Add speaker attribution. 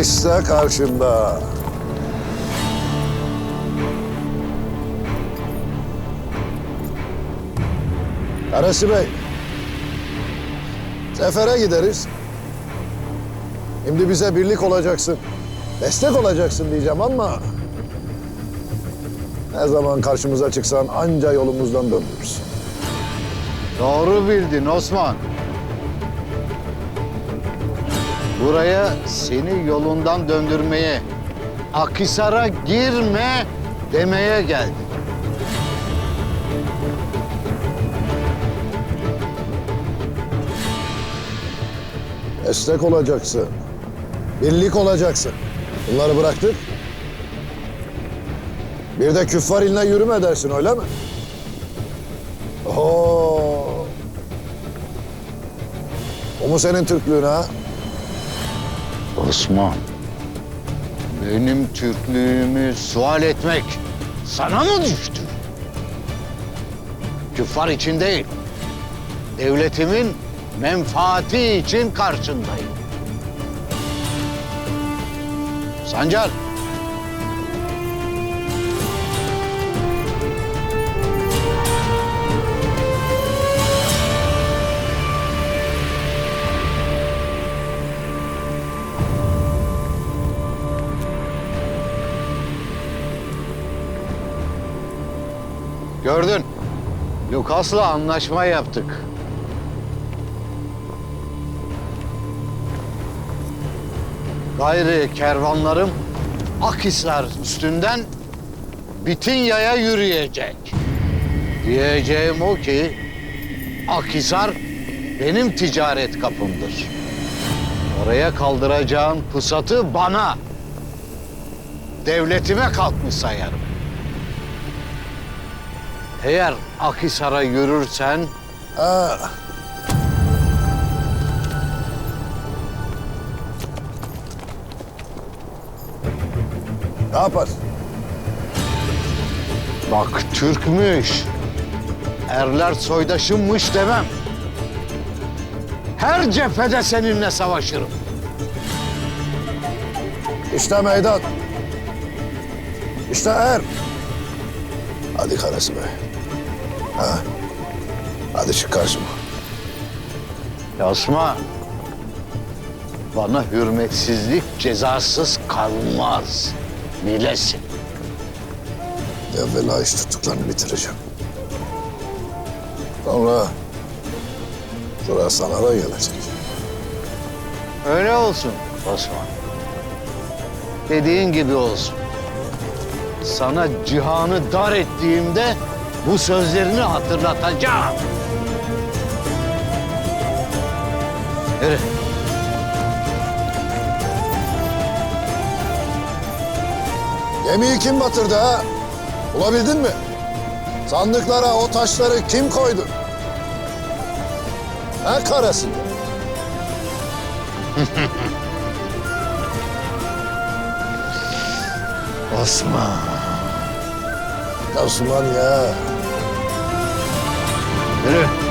Speaker 1: İşte karşında. Karası Bey. Sefere gideriz. Şimdi bize birlik olacaksın. Destek olacaksın diyeceğim ama... Ne zaman karşımıza çıksan anca yolumuzdan döndürürsün.
Speaker 2: Doğru bildin Osman. Buraya seni yolundan döndürmeye, Akhisar'a girme demeye geldim.
Speaker 1: Destek olacaksın. Birlik olacaksın. Bunları bıraktık. Bir de küffar iline yürüme dersin öyle mi? Oo. O mu senin Türklüğün ha?
Speaker 2: Osman, benim Türklüğümü sual etmek sana mı düştü? Küffar için değil, devletimin menfaati için karşındayım. Sancar, gördün. Lukas'la anlaşma yaptık. Gayri kervanlarım Akhisar üstünden Bitinya'ya yürüyecek. Diyeceğim o ki Akhisar benim ticaret kapımdır. Oraya kaldıracağın pusatı bana, devletime kalkmış sayarım. Eğer Akhisar'a yürürsen
Speaker 1: Ha. Ne yapar?
Speaker 2: Bak Türkmüş. Erler soydaşımmış demem. Her cephede seninle savaşırım.
Speaker 1: İşte meydan. İşte er. Hadi Karası Bey. Ha. Hadi çık karşıma.
Speaker 2: Yasma. Bana hürmetsizlik cezasız kalmaz. Bilesin.
Speaker 1: Evvela iş tuttuklarını bitireceğim. Sonra sıra sana da gelecek.
Speaker 2: Öyle olsun Osman. Dediğin gibi olsun. Sana cihanı dar ettiğimde bu sözlerini hatırlatacağım. Yürü.
Speaker 1: Gemiyi kim batırdı ha? Bulabildin mi? Sandıklara o taşları kim koydu? Ha Karası?
Speaker 2: Osman.
Speaker 1: Osman ya. Yürü.